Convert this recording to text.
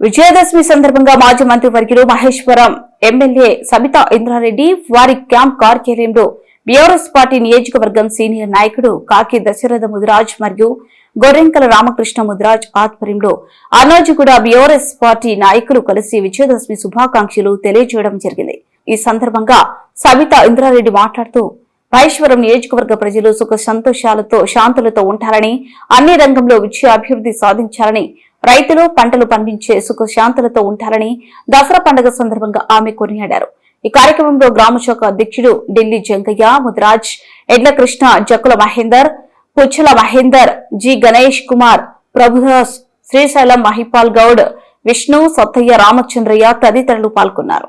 విజయదశమి సందర్భంగా మాజీ మంత్రి వర్గీయులు మహేశ్వరం ఎమ్మెల్యే సబితా ఇంద్రారెడ్డి వారి క్యాంప్ కార్యాలయంలో బీఆర్ఎస్ పార్టీ నియోజకవర్గం సీనియర్ నాయకుడు కాకి దశరథ ముదిరాజ్ మరియు గొర్రెంకల రామకృష్ణ ముదిరాజ్ ఆధ్వర్యంలో అన్నాజిగూడ బీఆర్ఎస్ పార్టీ నాయకులు కలిసి విజయదశమి శుభాకాంక్షలు తెలియజేయడం జరిగింది. ఈ సందర్భంగా సబితా ఇంద్రారెడ్డి మాట్లాడుతూ పైశ్వరం నియోజకవర్గ ప్రజలు సుఖ సంతోషాలతో శాంతులతో ఉంటారని అన్ని రంగంలో విజయ అభివృద్ధి సాధించాలని రైతులు పంటలు పండించే సుఖ శాంతులతో ఉంటారని దసరా పండుగ సందర్భంగా ఆమె కొనియాడారు. ఈ కార్యక్రమంలో గ్రామ శాఖ అధ్యక్షుడు ఢిల్లీ జంకయ్య ముదిరాజ్ ఎడ్ల కృష్ణ జక్కుల మహేందర్ పుచ్చల మహేందర్ జి గణేష్ కుమార్ ప్రభుదాస్ శ్రీశైలం మహిపాల్ గౌడ్ విష్ణు సత్తయ్య రామచంద్రయ్య తదితరులు పాల్గొన్నారు.